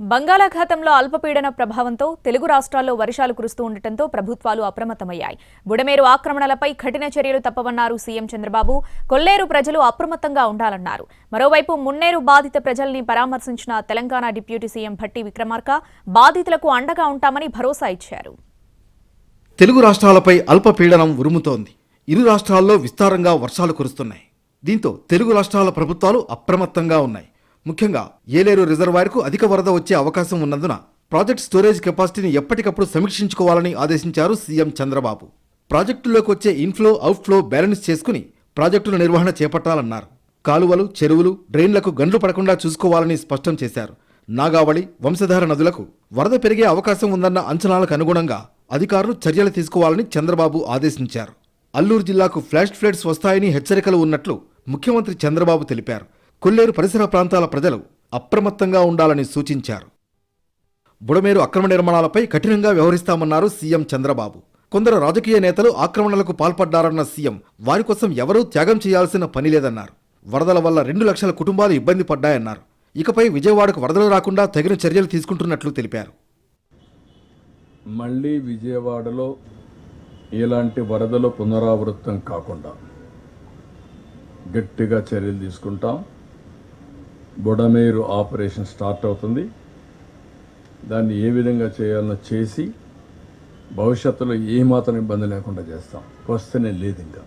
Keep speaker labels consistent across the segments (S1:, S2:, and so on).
S1: బంగాళాఖాతంలో అల్పపీడన ప్రభావంతో తెలుగు రాష్ట్రాల్లో వర్షాలు కురుస్తూ ఉండటంతో ప్రభుత్వాలు అప్రమత్తమయ్యాయి. బుడమేరు ఆక్రమణలపై కఠిన చర్యలు తప్పవన్నారు సీఎం చంద్రబాబు. కొల్లేరు ప్రజలు అప్రమత్తంగా ఉండాలన్నారు. మరోవైపు మున్నేరు బాధిత ప్రజల్ని పరామర్శించిన తెలంగాణ డిప్యూటీ సీఎం భట్టి విక్రమార్క బాధితులకు అండగా ఉంటామని భరోసా ఇచ్చారు.
S2: తెలుగు రాష్ట్రాలపై అల్పపీడనం ఉరుముతోంది. ఇరు రాష్ట్రాల్లో విస్తారంగా వర్షాలు కురుస్తున్నాయి. దీంతో తెలుగు రాష్ట్రాల ప్రభుత్వాలు అప్రమత్తంగా ఉన్నాయి. ముఖ్యంగా ఏలేరు రిజర్వాయర్కు అధిక వరద వచ్చే అవకాశం ఉన్నందున ప్రాజెక్ట్ స్టోరేజ్ కెపాసిటీని ఎప్పటికప్పుడు సమీక్షించుకోవాలని ఆదేశించారు సీఎం చంద్రబాబు. ప్రాజెక్టుల్లోకి వచ్చే ఇన్ఫ్లో అవుట్ఫ్లో బ్యాలెన్స్ చేసుకుని ప్రాజెక్టుల నిర్వహణ చేపట్టాలన్నారు. కాలువలు చెరువులు డ్రైన్లకు గండ్లు పడకుండా చూసుకోవాలని స్పష్టం చేశారు. నాగావళి వంశధార నదులకు వరద పెరిగే అవకాశం ఉందన్న అంచనాలకు అనుగుణంగా అధికారులు చర్యలు తీసుకోవాలని చంద్రబాబు ఆదేశించారు. అల్లూరు జిల్లాకు ఫ్లాష్ ఫ్లడ్స్ వస్తాయని హెచ్చరికలు ఉన్నట్లు ముఖ్యమంత్రి చంద్రబాబు తెలిపారు. కొల్లేరు పరిసర ప్రాంతాల ప్రజలు అప్రమత్తంగా ఉండాలని సూచించారు. బుడమేరు అక్రమ నిర్మాణాలపై కఠినంగా వ్యవహరిస్తామన్నారు సీఎం చంద్రబాబు. కొందరు రాజకీయ నేతలు ఆక్రమణలకు పాల్పడ్డారన్న సీఎం వారి కోసం ఎవరూ త్యాగం చేయాల్సిన పని లేదన్నారు. వరదల వల్ల రెండు లక్షల కుటుంబాలు ఇబ్బంది పడ్డాయన్నారు. ఇకపై విజయవాడకు వరదలు రాకుండా తగిన చర్యలు తీసుకుంటున్నట్లు తెలిపారు.
S3: మళ్ళీ విజయవాడలో ఇలాంటి వరదలు పునరావృతం కాకుండా గట్టిగా చర్యలు తీసుకుంటాం. బుడమేరు ఆపరేషన్ స్టార్ట్ అవుతుంది. దాన్ని ఏ విధంగా చేయాలనో చేసి భవిష్యత్తులో ఏమాత్రం ఇబ్బంది లేకుండా చేస్తాం. వస్తేనే లేదు ఇంకా.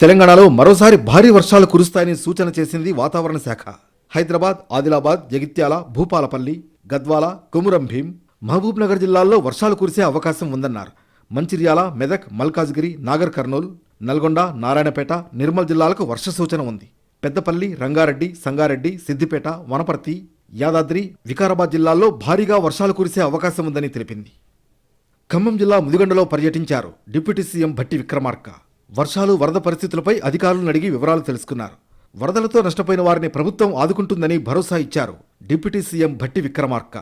S2: తెలంగాణలో మరోసారి భారీ వర్షాలు కురుస్తాయని సూచన చేసింది వాతావరణ శాఖ. హైదరాబాద్ ఆదిలాబాద్ జగిత్యాల భూపాలపల్లి గద్వాల కొమురం భీం మహబూబ్ నగర్ జిల్లాల్లో వర్షాలు కురిసే అవకాశం ఉందన్నారు. మంచిర్యాల మెదక్ మల్కాజ్గిరి నాగర్ కర్నూల్ నల్గొండ నారాయణపేట నిర్మల్ జిల్లాలకు వర్ష సూచన ఉంది. పెద్దపల్లి రంగారెడ్డి సంగారెడ్డి సిద్దిపేట వనపర్తి యాదాద్రి వికారాబాద్ జిల్లాల్లో భారీగా వర్షాలు కురిసే అవకాశం ఉందని తెలిపింది. ఖమ్మం జిల్లా ముదిగండలో పర్యటించారు డిప్యూటీ సీఎం భట్టి విక్రమార్క. వర్షాలు వరద పరిస్థితులపై అధికారులను అడిగి వివరాలు తెలుసుకున్నారు. వరదలతో నష్టపోయిన వారిని ప్రభుత్వం ఆదుకుంటుందని భరోసా ఇచ్చారు డిప్యూటీ సీఎం భట్టి విక్రమార్క.